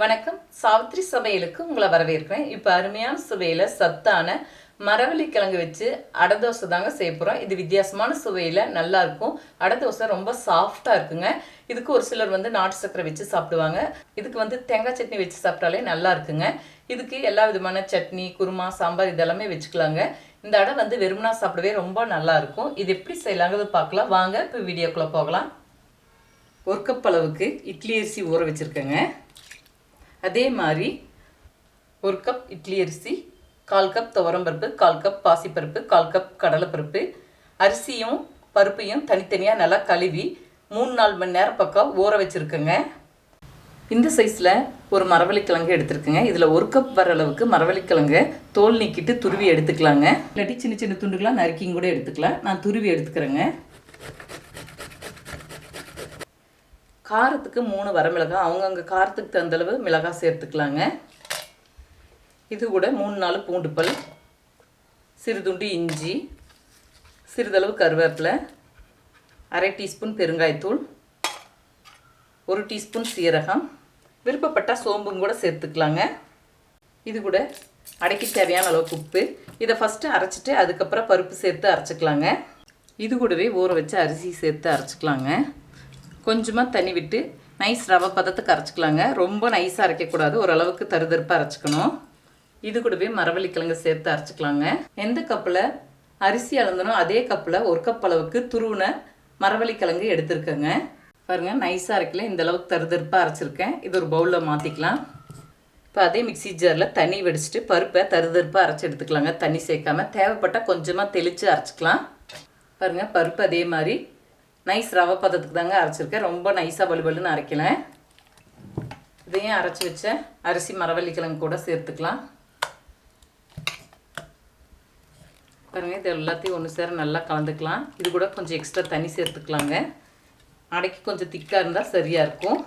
வணக்கம். சாவித்ரி சமையலுக்கு உங்களை வரவேற்கிறேன். இப்போ அருமையான சுவையில் சத்தான மரவள்ளி கிழங்கு வச்சு அடை தோசை தாங்க செய்ய போகிறோம் இது வித்தியாசமான சுவையில் நல்லாயிருக்கும் அடை தோசை ரொம்ப சாஃப்டாக இருக்குங்க. இதுக்கு ஒரு சிலர் வந்து நாட்டு சக்கரை வச்சு சாப்பிடுவாங்க. இதுக்கு வந்து தேங்காய் சட்னி வச்சு சாப்பிட்டாலே நல்லா இருக்குங்க. இதுக்கு எல்லா விதமான சட்னி குருமா சாம்பார் இதெல்லாமே வச்சுக்கலாங்க. இந்த அடை வந்து வெறுமனா சாப்பிடவே ரொம்ப நல்லாயிருக்கும் இது எப்படி செய்யலாங்கிறது பார்க்கலாம். வாங்க இப்போ வீடியோக்குள்ளே போகலாம். ஒரு கப் அளவுக்கு இட்லி அரிசி ஊற வச்சுருக்கேங்க. அதே மாதிரி ஒரு கப் இட்லி அரிசி கால் கப் துவரம்பருப்பு கால் கப் பாசிப்பருப்பு கால் கப் கடலைப்பருப்பு. அரிசியும் பருப்பையும் தனித்தனியாக நல்லா கழுவி மூணு நாலு மணி நேரம் பக்கம் ஊற வச்சுருக்கேங்க. இந்த சைஸில் ஒரு மரவள்ளிக்கிழங்கு எடுத்துருக்குங்க. இதில் ஒரு கப் வர அளவுக்கு மரவள்ளிக்கிழங்கு தோல் நீக்கிட்டு துருவி எடுத்துக்கலாங்க. இல்லாட்டி சின்ன சின்ன துண்டுகளாக நறுக்கியும் கூட எடுத்துக்கலாம். நான் துருவி எடுத்துக்கிறேங்க. காரத்துக்கு மூணு வரமிளகாய் அவங்கவுங்க காரத்துக்கு தகுந்தளவு மிளகாய் சேர்த்துக்கலாங்க. இது கூட மூணு நாலு பூண்டு பல் சிறுதுண்டு இஞ்சி சிறிதளவு கருவேப்பிலை அரை டீஸ்பூன் பெருங்காயத்தூள் ஒரு டீஸ்பூன் சீரகம் விருப்பப்பட்டால் சோம்பும் கூட சேர்த்துக்கலாங்க. இது கூட அடைக்கி தேவையான அளவுக்கு உப்பு. இதை ஃபஸ்ட்டு அரைச்சிட்டு அதுக்கப்புறம் பருப்பு சேர்த்து அரைச்சிக்கலாங்க. இது கூடவே ஊற வச்சு அரிசி சேர்த்து அரைச்சிக்கலாங்க. கொஞ்சமாக தண்ணி விட்டு நைஸ் ரவை பதத்துக்கு அரைச்சிக்கலாங்க. ரொம்ப நைஸாக அரைக்கக்கூடாது. ஓரளவுக்கு தருதருப்பாக அரைச்சிக்கணும். இது கூடவே மரவள்ளிக்கிழங்கு சேர்த்து அரைச்சிக்கலாங்க. எந்த கப்பில் அரிசி அளந்தனோ அதே கப்பில் ஒரு கப் அளவுக்கு துருவின மரவள்ளிக்கிழங்கு எடுத்துருக்கேங்க. பாருங்கள் நைஸாக அரைக்கல. இந்த அளவுக்கு தருதருப்பாக அரைச்சிருக்கேன். இது ஒரு பவுலில் மாற்றிக்கலாம் இப்போ அதே மிக்சி ஜாரில் தண்ணி வெடிச்சிட்டு பருப்பை தருதருப்பாக அரைச்சி எடுத்துக்கலாங்க. தண்ணி சேர்க்காம. தேவைப்பட்டால் கொஞ்சமாக தெளித்து அரைச்சிக்கலாம். பாருங்கள் பருப்பு அதே மாதிரி நைஸ் ரவை பதத்துக்கு தாங்க அரைச்சிருக்கேன். ரொம்ப நைஸாக வலுவலுன்னு அரைக்கல. இதையும் அரைச்சி வச்ச அரிசி மரவள்ளிக்கிழங்கு கூட சேர்த்துக்கலாம். பாருங்க இது எல்லாத்தையும் ஒன்று சேர நல்லா கலந்துக்கலாம். இது கூட கொஞ்சம் எக்ஸ்ட்ரா தண்ணி சேர்த்துக்கலாங்க. அடைக்கு கொஞ்சம் திக்காக இருந்தால் சரியாக இருக்கும்.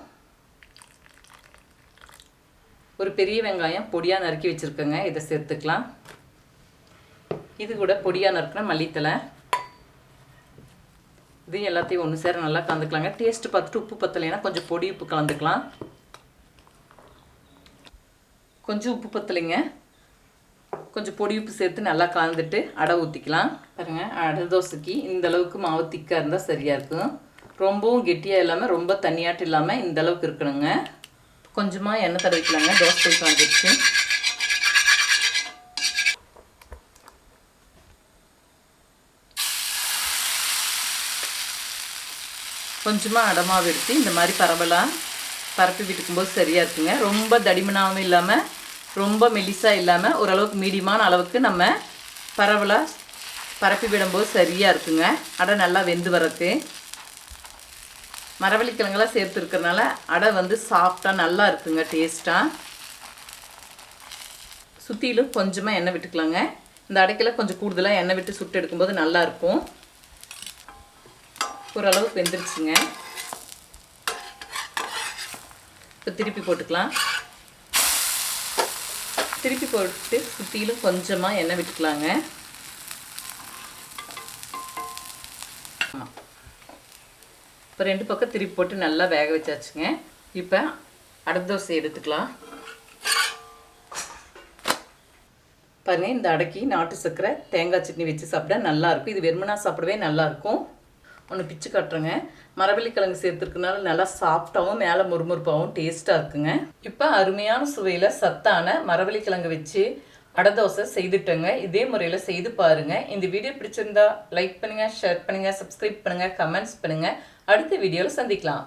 ஒரு பெரிய வெங்காயம் பொடியாக நறுக்கி வச்சுருக்கேங்க. இதை சேர்த்துக்கலாம். இது கூட பொடியாக நறுக்கின மல்லித்தலை இதையும் எல்லாத்தையும் ஒன்று சேர நல்லா கலந்துக்கலாங்க. டேஸ்ட்டு பார்த்துட்டு உப்பு பத்தலைன்னா கொஞ்சம் பொடி உப்பு கலந்துக்கலாம். கொஞ்சம் உப்பு பத்தலைங்க. கொஞ்சம் பொடி உப்பு சேர்த்து நல்லா கலந்துட்டு அடை ஊற்றிக்கலாம் பாருங்கள் அடை தோசைக்கு இந்த அளவுக்கு மாவு திக்காக இருந்தால் சரியாக இருக்கும். ரொம்பவும் கெட்டியாக இல்லாமல் ரொம்ப தண்ணியாட்டம் இல்லாமல் இந்த அளவுக்கு இருக்கணுங்க. கொஞ்சமாக எண்ணெய் தடவிக்கலாங்க. தோசை வந்துடுச்சு கொஞ்சமாக அடமாவு எடுத்து இந்த மாதிரி பரவலாக பரப்பி விட்டுக்கும்போது சரியாக இருக்குங்க. ரொம்ப தடிமனாகவும் இல்லாமல் ரொம்ப மெலிசாக இல்லாமல் ஓரளவுக்கு மீடியமான அளவுக்கு நம்ம பரவலாக பரப்பி விடும்போது சரியாக இருக்குங்க. அடை நல்லா வெந்து வரக்கு. மரவள்ளிக்கிழங்கெல்லாம் சேர்த்துருக்கறனால அடை வந்து சாஃப்டாக நல்லா இருக்குங்க டேஸ்ட்டாக சுற்றிலும் கொஞ்சமாக எண்ணெய் விட்டுக்கலாங்க. இந்த அடைக்கெல்லாம் கொஞ்சம் கூடுதலாக எண்ணெய் விட்டு சுட்டு எடுக்கும்போது நல்லாயிருக்கும் ஓரளவுக்கு வெந்துருச்சுங்க. இப்போ திருப்பி போட்டுக்கலாம். திருப்பி போட்டு சுற்றிலும் கொஞ்சமாக எண்ணெய் விட்டுக்கலாங்க. இப்போ ரெண்டு பக்கம் திருப்பி போட்டு நல்லா வேக வச்சாச்சுங்க. இப்போ அடை தோசை எடுத்துக்கலாம். பாருங்க இந்த அடைக்கி நாட்டு சர்க்கரை தேங்காய் சட்னி வச்சு சாப்பிட்டா நல்லாயிருக்கும் இது வெறுமனா சாப்பிடவே நல்லாயிருக்கும் ஒன்று பிச்சு காட்டுறேங்க. மரவள்ளிக்கிழங்கு சேர்த்துருக்கனால நல்லா சாஃப்டாகவும் மேலே முறுமுறுப்பாகவும் டேஸ்ட்டாக இருக்குங்க. இப்போ அருமையான சுவையில் சத்தான மரவள்ளிக்கிழங்கு வச்சு அடை தோசை செய்துட்டேங்க. இதே முறையில் செய்து பாருங்கள் இந்த வீடியோ பிடிச்சிருந்தா லைக் பண்ணுங்கள் ஷேர் பண்ணுங்கள் சப்ஸ்கிரைப் பண்ணுங்கள் கமெண்ட்ஸ் பண்ணுங்கள் அடுத்த வீடியோவில் சந்திக்கலாம்.